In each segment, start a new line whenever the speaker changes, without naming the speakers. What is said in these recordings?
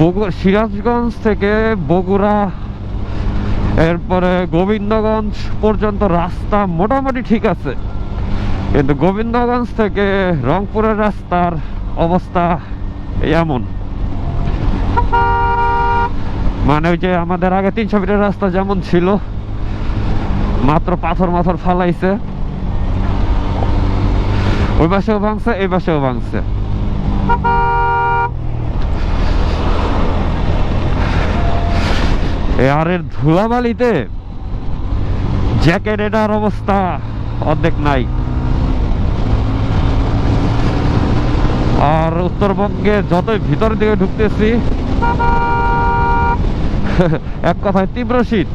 বগু সিরাজগঞ্জ থেকে বগুড়া, এরপরে গোবিন্দগঞ্জ পর্যন্ত রাস্তা মোটামুটি ঠিক আছে। কিন্তু গোবিন্দগঞ্জ থেকে রংপুরের রাস্তার অবস্থা এমন। মানে ওই যে আমাদের আগে তিনশো মিটার রাস্তা যেমন ছিল, মাত্র পাথর মাথর ফালাইছে। ওই পাশেও ভাঙছে, এই পাশেও ভাঙছে। এয়ারের ধুলাবালিতে জ্যাকেট এটার অবস্থা অর্ধেক নাই। আর উত্তরবঙ্গে যতই ভিতর দিকে ঢুকতেছি, এক কথায় তীব্র শীত।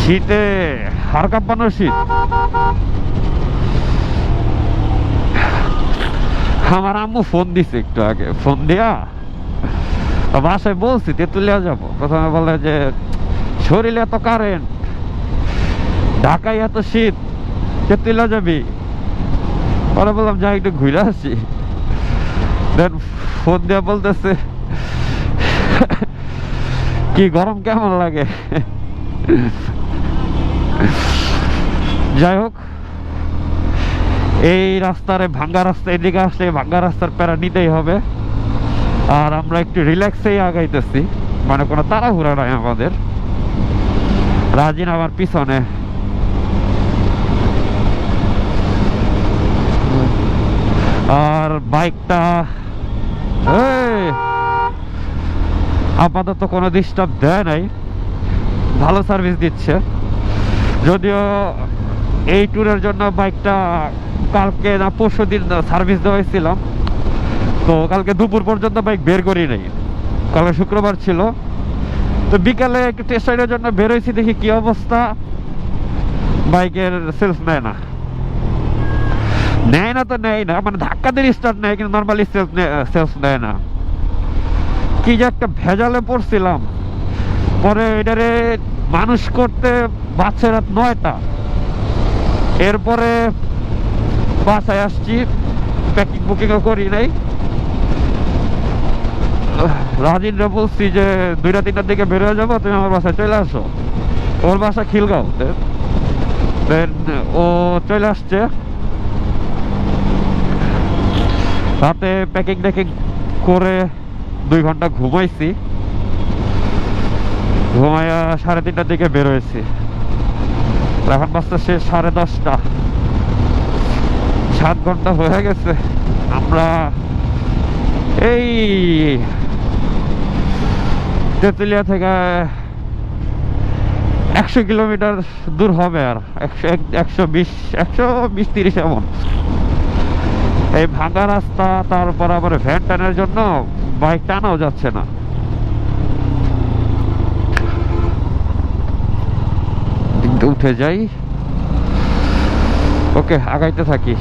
শীতে হাড় কাঁপানো শীত। আমার আম্মু ফোন দিছে একটু আগে। ফোন দিয়া বাসায় বলছি তেঁতুলিয়া যাব। প্রথমে বলে যে, শরীরে এত কারেন্ট ঢাকায় এত শীত তেঁতুলিয়া যাবি। পরে বললাম, যাই, একটু ঘুরে আসি। দেন ফোন দিয়ে বলতেছে, কি গরম কেমন লাগে? যাই হোক, এই রাস্তার ভাঙ্গা রাস্তা, এদিকে আসলে ভাঙ্গা রাস্তার প্যারা নিতেই হবে। আর আমরা একটু রিল্যাক্সেই আগাইতেছি। মানে কোনো তাড়াহুড়া নাই আমাদের। রাজিন আমার পিছনে। আর বাইকটা আপাতত কোনো ডিস্টার্ব দেয় নাই। ভালো সার্ভিস দিচ্ছে। যদিও এই ট্যুরের জন্য বাইকটা কালকে না পরশু দিন সার্ভিস দেওয়া তো কালকে দুপুর পর্যন্ত বাইক বের করি নাই। কালকে শুক্রবার ছিল। তো বিকালে একটু টেস্ট রাইডের জন্য বের হয়েছি, দেখি কি অবস্থা। বাইকের সেলস নেয় না। নেয় না তো নেয় না মানে ধাক্কা দিয়ে স্টার্ট নেয়, কিন্তু নর্মালি সেলস সেলস নেয় না। কি যে একটা ভেজালে পড়ছিলাম। পরে এটারে মানুষ করতে বাচ্চা রাত নয়টা। এরপরে বাসায় আসছি প্যাকিং বুকিংও করি নাই। রাজিনরা বলছি যে দুইটা তিনটার দিকে বের হয়ে যাব, তুমি আমার বাসায় চলে আসো। ওর বাসা খিলগাঁও। দেন ও চলে আসছে। রাতে প্যাকিং ট্যাকিং করে দুই ঘণ্টা ঘুমাইছি। ঘুমাইয়া সাড়ে তিনটার দিকে বের হয়েছি। এখন বাজতে সে সাড়ে দশটা। সাত ঘণ্টা হয়ে গেছে। আমরা এই তেঁতুলিয়া থেকে একশো কিলোমিটার দূর হবে আর, একশো একশো বিশ একশো বিশ তিরিশ এমন। এই ভাঙা রাস্তা, তারপর আবার ভ্যান টানের জন্য বাইক টানাও যাচ্ছে না। উঠে যাই। ওকে, আগাইতে থাকি।